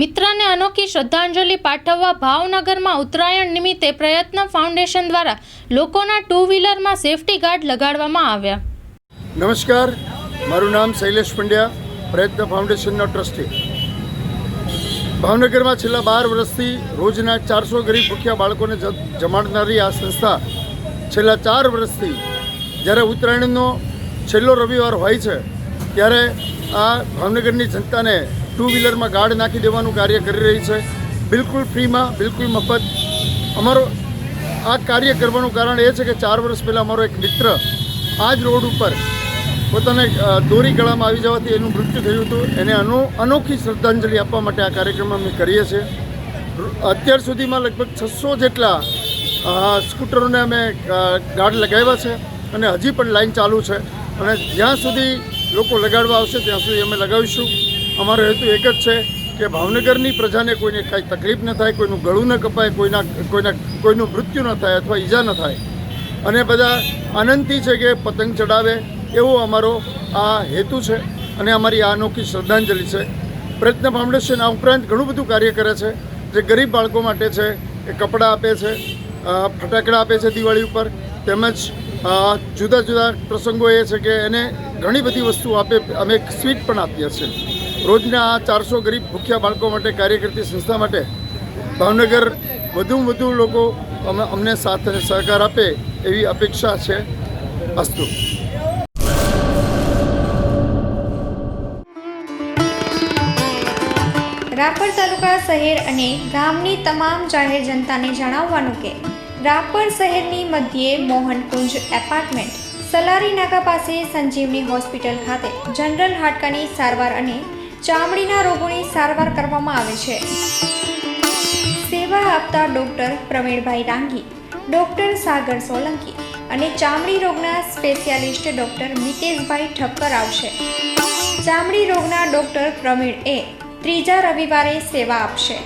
મિત્રને અનોખી શ્રદ્ધાંજલિ પાઠવવા ભાવનગરમાં ઉત્તરાયણ નિમિત્તે પ્રયત્ન ફાઉન્ડેશન દ્વારા લોકોના ટુ વ્હીલરમાં સેફટી ગાર્ડ લગાડવામાં આવ્યા. નમસ્કાર. મારું નામ શૈલેષ પંડ્યા, પ્રયત્ન ફાઉન્ડેશનનો ટ્રસ્ટી. ભાવનગરમાં છેલ્લા બાર વર્ષથી રોજના ચારસો ગરીબ ભૂખ્યા બાળકોને જમાડનારી આ સંસ્થા છેલ્લા ચાર વર્ષથી જ્યારે ઉત્તરાયણનો છેલ્લો રવિવાર હોય છે, ત્યારે આ ભાવનગરની જનતાને ટુ વ્હીલરમાં ગાર્ડ નાખી દેવાનું કાર્ય કરી રહી છે. બિલકુલ ફ્રીમાં, બિલકુલ મફત. અમારો આ કાર્ય કરવાનું કારણ એ છે કે ચાર વર્ષ પહેલાં અમારો એક મિત્ર આ જ રોડ ઉપર પોતાને દોરી ગળામાં આવી જવાથી એનું મૃત્યુ થયું હતું. એને અનો, અનોખી શ્રદ્ધાંજલિ આપવા માટે આ કાર્યક્રમ અમે કરીએ છીએ. અત્યાર સુધીમાં લગભગ છસો જેટલા સ્કૂટરોને અમે ગાર્ડ લગાવ્યા છે અને હજી પણ લાઈન ચાલુ છે. અને જ્યાં સુધી લોકો લગાડવા આવશે, ત્યાં સુધી અમે લગાવીશું. અમારો હેતુ એક જ છે કે ભાવનગરની પ્રજાને કોઈને કાંઈ તકલીફ ન થાય, કોઈનું ગળું ન કપાય, કોઈના કોઈના, કોઈનું મૃત્યુ ન થાય અથવા ઈજા ન થાય. અને બધા આનંદથી છે કે પતંગ ચડાવે એવો અમારો આ હેતુ છે અને અમારી આ અનોખી શ્રદ્ધાંજલિ છે. પ્રયત્ન ફાઉન્ડેશન આ ઉપરાંત ઘણું બધું કાર્ય કરે છે. જે ગરીબ બાળકો માટે છે એ કપડાં આપે છે ફટાકડા આપે છે દિવાળી ઉપર. તેમજ જુદા જુદા પ્રસંગો એ છે કે એને ઘણી બધી વસ્તુઓ આપે, અમે સ્વીટ પણ આપીએ છીએ. રોજના આ ચારસો ગરીબ ભૂખ્યા બાળકો માટે કાર્ય કરતી સંસ્થા માટે ભાવનગર વધુમાં વધુ લોકો અમે- અમને સાથ અને સહકાર આપે એવી અપેક્ષા છે. અસ્તુ. રાપર તાલુકા શહેર અને ગામની તમામ જાહેર જનતાને જણાવવાનું કે રાપર શહેરની મધ્યે મોહનકુંજ એપાર્ટમેન્ટ, સલારી નાકા પાસે સંજીવની હોસ્પિટલ ખાતે જનરલ હાડકાની સારવાર અને ચામડીના રોગોની સારવાર કરવામાં આવે છે. સેવા આપતા ડૉક્ટર પ્રવીણભાઈ ડાંગી, ડૉક્ટર સાગર સોલંકી અને ચામડી રોગના સ્પેશિયાલિસ્ટ ડૉક્ટર મિતેશભાઈ ઠક્કર આવશે. ચામડી રોગના ડૉક્ટર પ્રવીણ એ ત્રીજા રવિવારે સેવા આપશે.